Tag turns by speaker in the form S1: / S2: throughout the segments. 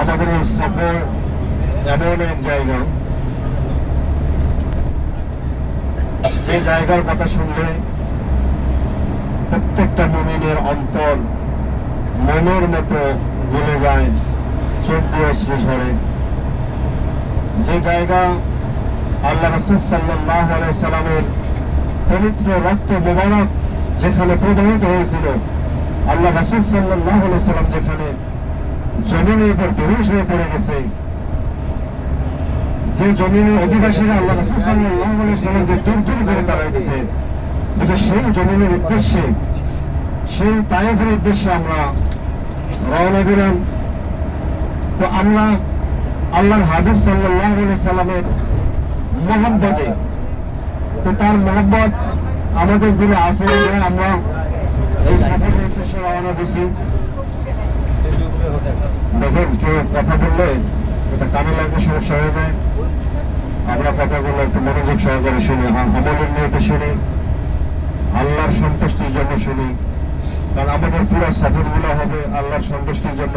S1: আমাদের এই সফর এমন এক জায়গা। যে জায়গার কথা শুনলে প্রত্যেকটা মুমিনের অন্তর মনের মতো গলে যায়, চোখ দিয়ে অশ্রু ঝরে। যে জায়গা আল্লাহ রসুল সাল্লাহ সাল্লামের পবিত্র রক্ত মোবারক যেখানে প্রবাহিত হয়েছিল, আল্লাহ রসুল সাল্লাহ সাল্লাম যেখানে জমিনের উপর বেহুশ হয়ে পড়ে গেছে। যে জমিনের অধিবাসীরা আল্লাহ রসুল সাল্লাহ সাল্লামকে দূর দূর করে তাড়াই দিছে বুঝে সেই জমিনের উদ্দেশ্যে, সেই তায়েফের উদ্দেশ্যে আমরা রওনা দিলাম। তো আমরা আল্লাহর হাবিব সাল্লাহ সাল্লামের মোহাম্মদে তো তার মোহাম্মদ আমাদের দিলে যে আমরা এই সফরের উদ্দেশ্যে রওনা দিছি দেখেন, কেউ কথা বললে এটা কানে লাগলে সমস্যা হয়ে যায়। আমরা কথাগুলো একটু মনোযোগ সহকারে শুনি হ্যাঁ আমলের নিয়তে শুনি, আল্লাহর সন্তুষ্টির জন্য শুনি। কারণ আমাদের পুরো সফরগুলো হবে আল্লাহর সন্তুষ্টির জন্য।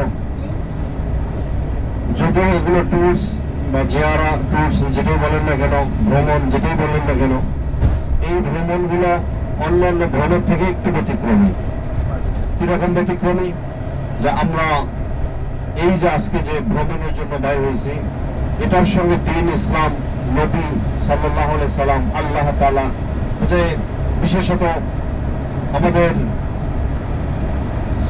S1: যদিও এগুলো ট্যুরস বা জিয়ারা ট্যুরস যেটাই বলেন না কেন, ভ্রমণ যেটাই বলেন না কেন, এই ভ্রমণ ভ্রমণগুলো অন্যান্য ভ্রমণ থেকে একটু ব্যতিক্রমী। কীরকম ব্যতিক্রমী? যে আমরা এই যে আজকে যে ভ্রমণের জন্য বাইর হয়েছি, এটার সঙ্গে দিন ইসলাম, নবী সাল্লাহ সাল্লাম, আল্লাহ তালা যে বিশেষত আমাদের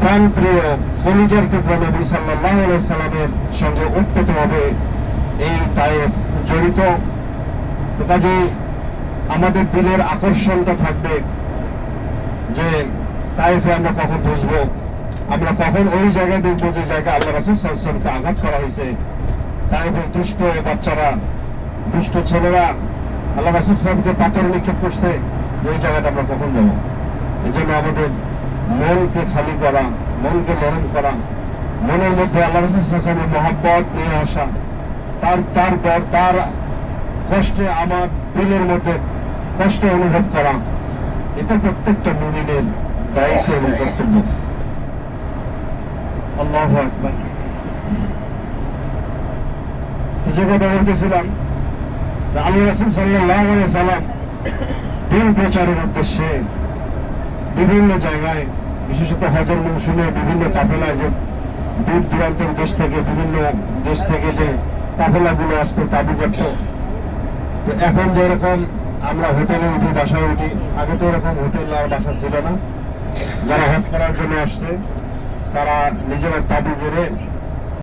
S1: প্রাণ প্রিয় কলিজার টুকরা নবী সাল্লাহ সাল্লামের সঙ্গে ওতপ্রোতভাবে এই তায়েফ জড়িত। তো কাজে আমাদের দিলের আকর্ষণটা থাকবে যে তাইফে আমরা কখন বুঝব আমরা কখন ওই জায়গায় দেখব যে জায়গা আল্লাহ রাসুল সাল্লামকে আঘাত করা হয়েছে তাইফের দুষ্ট বাচ্চারা, দুষ্ট ছেলেরা আল্লাহ রাসুল সাল্লামকে পাথর নিক্ষেপ করছে, ওই জায়গাটা আমরা কখন যাব? এই জন্য আমাদের মনকে খালি করা, মনকে নরম করা, মনের মধ্যে আল্লাহ রসুলের মহাব্বত নিয়ে আসা, তার তার দর, তার কষ্টে আমার দিলের মধ্যে কষ্ট অনুভব করা, এটা প্রত্যেকটা মুমিনের দায়িত্ব এবং কর্তব্য। আল্লাহ আকবার। যে কথা বলতেছিলাম আল্লাহ রসুল সাল্লাহ সাল্লাম দিন প্রচারের উদ্দেশ্যে বিভিন্ন জায়গায়, বিশেষত হজর মৌসুমে বিভিন্ন কাফেলা যে দূর দূরান্তের দেশ থেকে, বিভিন্ন দেশ থেকে যে কাফেলাগুলো আসতো তাবু করত। তো এখন যেরকম আমরা হোটেলে উঠি, বাসায় উঠি, আগে তো এরকম হোটেল আর বাসা ছিল না। যারা হজ করার জন্য আসছে তারা নিজেরা দাবি করে